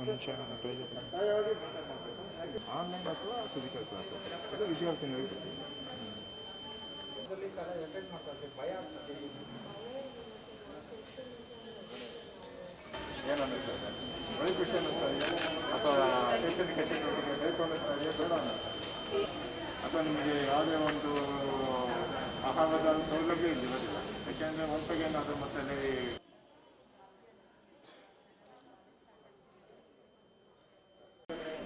ನಿಮಿಷ ಆನ್ಲೈನ್ ಅಥವಾ ಇದೆ? ಬೇಡ? ಅಥವಾ ನಿಮಗೆ ಯಾವುದೇ ಒಂದು ಆಹಾರದ ಸೌಲಭ್ಯ ಇಲ್ಲ ಯಾಕೆಂದ್ರೆ ಯಾಕೆಂದರೆ ಒಂದ್ಸಗೆ ಏನಾದರೂ ಮತ್ತೆ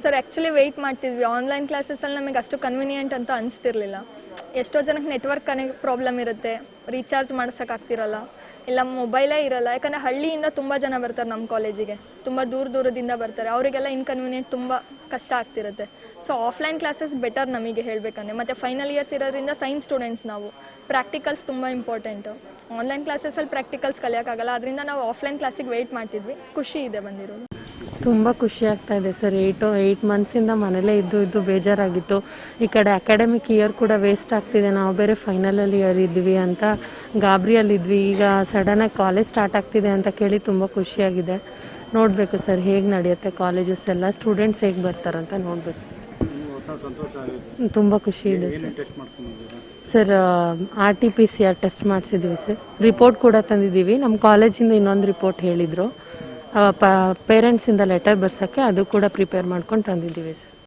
ಸರ್ ಆ್ಯಕ್ಚುಲಿ ವೆಯ್ಟ್ ಮಾಡ್ತಿದ್ವಿ. ಆನ್ಲೈನ್ ಕ್ಲಾಸಸಲ್ಲಿ ನಮಗೆ ಅಷ್ಟು ಕನ್ವಿನಿಯೆಂಟ್ ಅಂತ ಅನಿಸ್ತಿರ್ಲಿಲ್ಲ. ಎಷ್ಟೋ ಜನಕ್ಕೆ ನೆಟ್ವರ್ಕ್ ಕನೆಕ್ಟ್ ಪ್ರಾಬ್ಲಮ್ ಇರುತ್ತೆ. ರೀಚಾರ್ಜ್ ಮಾಡ್ಸೋಕ್ಕಾಗ್ತಿರಲ್ಲ ಇಲ್ಲ ಮೊಬೈಲೇ ಇರಲ್ಲ. ಯಾಕಂದರೆ ಹಳ್ಳಿಯಿಂದ ತುಂಬ ಜನ ಬರ್ತಾರೆ ನಮ್ಮ ಕಾಲೇಜಿಗೆ ತುಂಬ ದೂರ ದೂರದಿಂದ ಬರ್ತಾರೆ. ಅವರಿಗೆಲ್ಲ ಇನ್ಕನ್ವೀನಿಯೆಂಟ್ ತುಂಬ ಕಷ್ಟ ಆಗ್ತಿರುತ್ತೆ. ಸೊ ಆಫ್ಲೈನ್ ಕ್ಲಾಸಸ್ ಬೆಟರ್ ನಮಗೆ ಹೇಳಬೇಕಂದ್ರೆ. ಮತ್ತು ಫೈನಲ್ ಇಯರ್ಸ್ ಇರೋದ್ರಿಂದ ಸೈನ್ಸ್ ಸ್ಟೂಡೆಂಟ್ಸ್ ನಾವು. ಪ್ರಾಕ್ಟಿಕಲ್ಸ್ ತುಂಬ ಇಂಪಾರ್ಟೆಂಟು ಆನ್ಲೈನ್ ಕ್ಲಾಸಸಲ್ಲಿ ಪ್ರಾಕ್ಟಿಕಲ್ಸ್ ಕಲಿಯೋಕ್ಕಾಗಲ್ಲ. ಅದರಿಂದ ನಾವು ಆಫ್ಲೈನ್ ಕ್ಲಾಸಿಗೆ ವೆಯ್ಟ್ ಮಾಡ್ತಿದ್ವಿ. ಖುಷಿ ಇದೆ ಬಂದಿರೋದು. ತುಂಬ ಖುಷಿ ಆಗ್ತಾ ಇದೆ ಸರ್. ಏಯ್ಟು ಏಯ್ಟ್ ಮಂತ್ಸಿಂದ ಮನೇಲೇ ಇದ್ದು ಇದ್ದು ಬೇಜಾರಾಗಿತ್ತು. ಈ ಕಡೆ ಅಕಾಡೆಮಿಕ್ ಇಯರ್ ಕೂಡ ವೇಸ್ಟ್ ಆಗ್ತಿದೆ. ನಾವು ಬೇರೆ ಫೈನಲಲ್ಲಿ ಇಯರ್ ಇದ್ವಿ ಅಂತ ಗಾಬರಿಯಲ್ಲಿದ್ವಿ ಈಗ ಸಡನ್ನಾಗಿ ಕಾಲೇಜ್ ಸ್ಟಾರ್ಟ್ ಆಗ್ತಿದೆ ಅಂತ ಕೇಳಿ ತುಂಬ ಖುಷಿಯಾಗಿದೆ ನೋಡಬೇಕು ಸರ್, ಹೇಗೆ ನಡೆಯುತ್ತೆ ಕಾಲೇಜಸ್ ಎಲ್ಲ? ಸ್ಟೂಡೆಂಟ್ಸ್ ಹೇಗೆ ಬರ್ತಾರಂತ ನೋಡಬೇಕು ಸರ್. ತುಂಬ ಖುಷಿ ಇದೆ sir. Sir R T P C R test ಮಾಡಿಸಿದ್ವಿ sir. Report ಕೂಡ ತಂದಿದ್ದೀವಿ. ನಮ್ಮ ಕಾಲೇಜಿಂದ ಇನ್ನೊಂದು ರಿಪೋರ್ಟ್ ಹೇಳಿದರು. ಪೇರೆಂಟ್ಸಿಂದ ಲೆಟರ್ ಬರ್ಸೋಕ್ಕೆ ಅದು ಕೂಡ ಪ್ರಿಪೇರ್ ಮಾಡ್ಕೊಂಡು ತಂದಿದ್ದೀವಿ ಸರ್